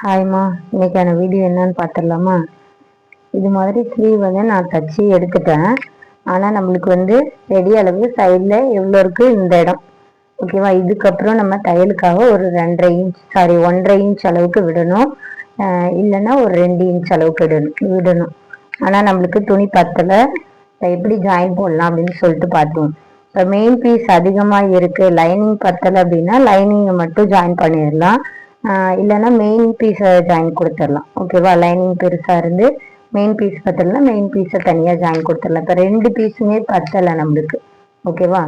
ஹாய்மா இன்னைக்கான வீடியோ என்னன்னு பார்த்துடலாமா? இது மாதிரி ஸ்லீவ் வந்து நான் தச்சு எடுத்துட்டேன். ஆனால் நம்மளுக்கு வந்து ரெடி அளவு சைடில் எவ்வளோ இருக்குது இந்த இடம். ஓகேவா இதுக்கப்புறம் நம்ம தையலுக்காக ஒரு ரெண்டரை இன்ச் சாரி ஒன்றரை இன்ச் அளவுக்கு விடணும். இல்லைன்னா ஒரு ரெண்டு இன்ச் அளவுக்கு விடணும். விடணும். ஆனால் நம்மளுக்கு துணி பத்தலை. எப்படி ஜாயின் போடலாம் அப்படின்னு சொல்லிட்டு பார்த்தோம் இப்போ மெயின் பீஸ் அதிகமாக இருக்குது லைனிங் பத்தலை அப்படின்னா லைனிங்கை மட்டும் ஜாயின் பண்ணிடலாம். இல்லைன்னா மெயின் பீஸை ஜாயின் கொடுத்துடலாம். ஓகேவா லைனிங் பெருசாக இருந்து மெயின் பீஸ் பத்தலைன்னா மெயின் பீஸை தனியாக ஜாயின் கொடுத்துடலாம். இப்போ ரெண்டு பீஸுமே பத்தலை நம்மளுக்கு. ஓகேவா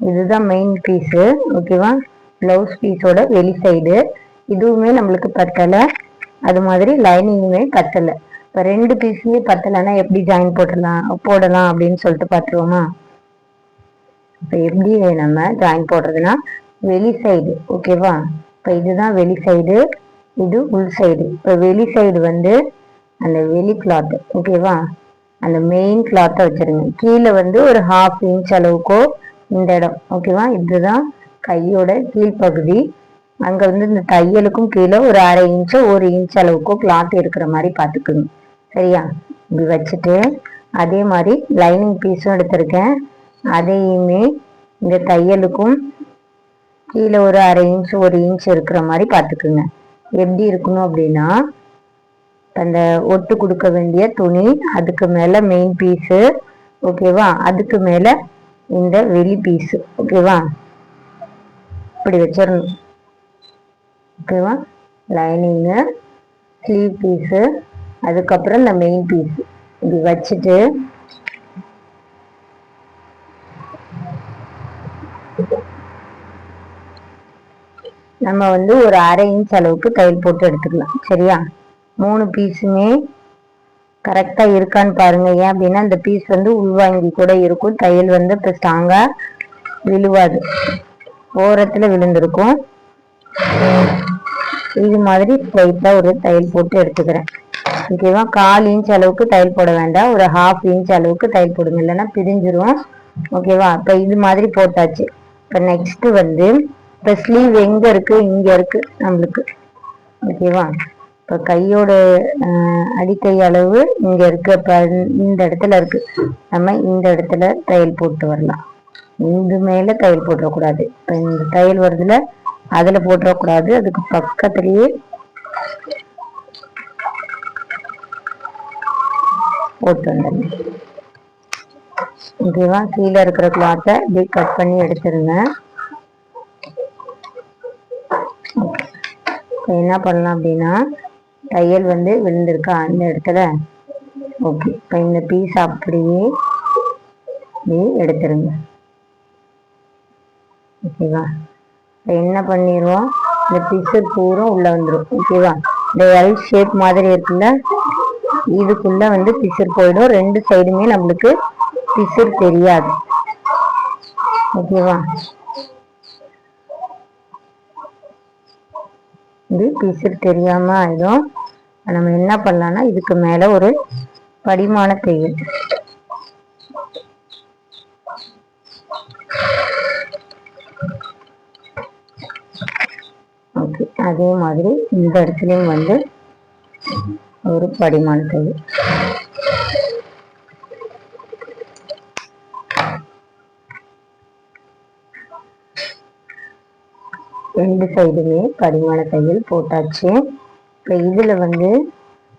இதுதான் மெயின் பீஸு ஓகேவா ப்ளவுஸ் பீஸோட வெளி சைடு இதுவுமே நம்மளுக்கு பத்தலை. அது மாதிரி லைனிங்குமே பத்தலை. இப்போ ரெண்டு பீஸுமே பத்தலைன்னா எப்படி ஜாயின் போட்டுடலாம்? போடலாம் அப்படின்னு சொல்லிட்டு பார்த்துருவோமா? இப்போ எப்படி நம்ம ஜாயின் போடுறதுன்னா வெளி சைடு ஓகேவா இப்போ இதுதான் வெளி சைடு இது உள் சைடு இப்போ வெளி சைடு வந்து அந்த வெளி கிளாத்து ஓகேவா அந்த மெயின் கிளாத்தை வச்சிருங்க. கீழே வந்து ஒரு ஹாஃப் இன்ச் அளவுக்கோ இந்த இடம் ஓகேவா இதுதான் கையோட கீழ்ப்பகுதி. அங்கே வந்து இந்த தையலுக்கும் கீழே ஒரு அரை இன்ச்சோ ஒரு இன்ச் அளவுக்கோ கிளாத் இருக்கிற மாதிரி பார்த்துக்கணும் சரியா? இப்படி வச்சுட்டு அதே மாதிரி லைனிங் பீஸும் எடுத்திருக்கேன். அதையுமே இந்த தையலுக்கும் கீழே ஒரு அரை இன்ச் ஒரு இன்ச் இருக்கிற மாதிரி பார்த்துக்குங்க. எப்படி இருக்கணும் அப்படின்னா அந்த ஒட்டு கொடுக்க வேண்டிய துணி அதுக்கு மேலே மெயின் பீஸு ஓகேவா அதுக்கு மேலே இந்த வெளி பீஸு ஓகேவா இப்படி வச்சிடணும் ஓகேவா லைனிங்கு ஸ்லீவ் பீஸு அதுக்கப்புறம் இந்த மெயின் பீஸு இப்படி வச்சுட்டு நம்ம வந்து ஒரு அரை இன்ச் அளவுக்கு தையல் போட்டு எடுத்துக்கலாம். சரியா? மூணு பீஸுமே கரெக்டாக இருக்கான்னு பாருங்க. ஏன் அப்படின்னா இந்த பீஸ் வந்து உள்வாங்கி கூட இருக்கும். தையல் வந்து இப்போ ஸ்ட்ராங்காக விழுவாது. ஓரத்தில் விழுந்திருக்கும். இது மாதிரி ஸ்ட்ரைட்டாக ஒரு தையல் போட்டு எடுத்துக்கிறேன். ஓகேவா கால் இன்ச் அளவுக்கு தையல் போட வேண்டாம். ஒரு ஹாஃப் இன்ச் அளவுக்கு தையல் போடுங்க. இல்லைன்னா பிரிஞ்சிரும். ஓகேவா இப்போ இது மாதிரி போட்டாச்சு. இப்போ நெக்ஸ்ட்டு வந்து இப்போ ஸ்லீவ் எங்கே இருக்குது இங்கே இருக்குது நம்மளுக்கு. ஓகேவா இப்போ கையோட அடிக்கை அளவு இங்கே இருக்குது இப்போ இந்த இடத்துல இருக்குது நம்ம இந்த இடத்துல தையல் போட்டு வரலாம். இந்த மேலே தையல் போட்டுறக்கூடாது. இப்போ இந்த தையல் வருதுல அதில் போட்டுறக்கூடாது. அதுக்கு பக்கத்துலேயே போட்டு வந்துடணும். ஓகேவா கீழே இருக்கிற கிளாத்தை இப்படி கட் பண்ணி எடுத்துருங்க. என்ன பண்ணலாம் அப்படின்னா தையல் வந்து விழுந்திருக்கா அந்த இடத்துல? ஓகே இப்போ இந்த பீஸ் அப்படியே நீ எடுத்துருங்க. ஓகேவா இப்போ என்ன பண்ணிடுவோம் இந்த பிசு பூரா உள்ளே வந்துடும் ஓகேவா இந்த எல் ஷேப் மாதிரி இருக்குல்ல இதுக்குள்ளே வந்து பிசுர் போயிடும். ரெண்டு சைடுமே நம்மளுக்கு பிசுர் தெரியாது. ஓகேவா இது பிசிறு தெரியாமல் ஆயிடும். நம்ம என்ன பண்ணலாம்னா இதுக்கு மேலே ஒரு படிமான தையல் ஓகே அதே மாதிரி இந்த இடத்துலையும் வந்து ஒரு படிமான தையல் ரெண்டு சைடுமே படிமான தையல் போட்டாச்சு. இப்போ இதில் வந்து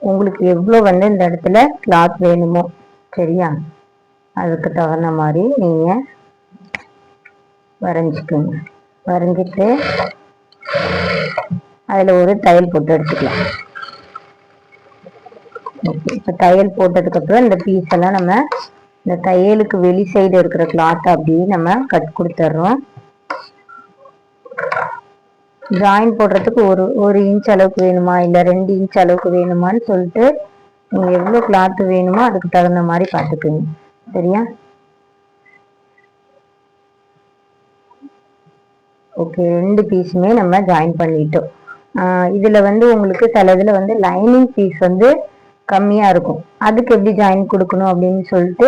உங்களுக்கு எவ்வளோ வந்து இந்த இடத்துல கிளாத் வேணுமோ சரியா? அதுக்கு தகுந்த மாதிரி நீங்கள் வரைஞ்சிக்கோங்க. வரைஞ்சிட்டு அதில் ஒரு தையல் போட்டு எடுத்துக்கலாம். ஓகே இப்போ தையல் போட்டதுக்கப்புறம் இந்த பீஸ் எல்லாம் நம்ம இந்த தையலுக்கு வெளி சைடு இருக்கிற கிளாத் அப்படியே நம்ம கட் கொடுத்துட்றோம் ஜாயின் போடுறதுக்கு ஒரு ஒரு இன்ச் அளவுக்கு வேணுமா? இல்லை ரெண்டு இன்ச் அளவுக்கு வேணுமான்னு சொல்லிட்டு நீங்கள் எவ்வளோ கிளாத் வேணுமோ அதுக்கு தகுந்த மாதிரி பார்த்துக்குங்க. சரியா? ஓகே ரெண்டு பீஸுமே நம்ம ஜாயின் பண்ணிட்டோம். இதில் வந்து உங்களுக்கு சில இதில் வந்து லைனிங் பீஸ் வந்து கம்மியாக இருக்கும். அதுக்கு எப்படி ஜாயின் கொடுக்கணும் அப்படின்னு சொல்லிட்டு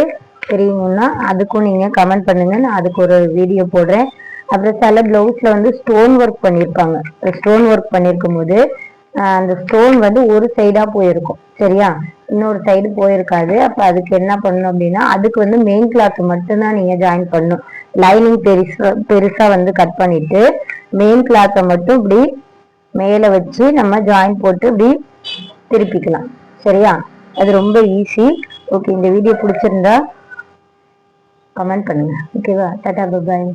தெரியுங்கன்னா அதுக்கும் நீங்கள் கமெண்ட் பண்ணுங்கள் நான் அதுக்கு ஒரு வீடியோ போடுறேன். அப்புறம் சில பிளவுஸ்ல வந்து ஸ்டோன் ஒர்க் பண்ணியிருப்பாங்க ஸ்டோன் ஒர்க் பண்ணியிருக்கும் போது அந்த ஸ்டோன் வந்து ஒரு சைடா போயிருக்கும். சரியா? இன்னொரு சைடு போயிருக்காது. அப்ப அதுக்கு என்ன பண்ணணும் அப்படின்னா அதுக்கு வந்து மெயின் கிளாத் மட்டும்தான் நீங்க ஜாயின் பண்ணணும். லைனிங் பெருசா பெருசா வந்து கட் பண்ணிட்டு மெயின் கிளாத்தை மட்டும் இப்படி மேல வச்சு நம்ம ஜாயின் போட்டு இப்படி திருப்பிக்கலாம். சரியா? அது ரொம்ப ஈஸி ஓகே இந்த வீடியோ பிடிச்சிருந்தா கமெண்ட் பண்ணுங்க. ஓகேவா டாடா பாய்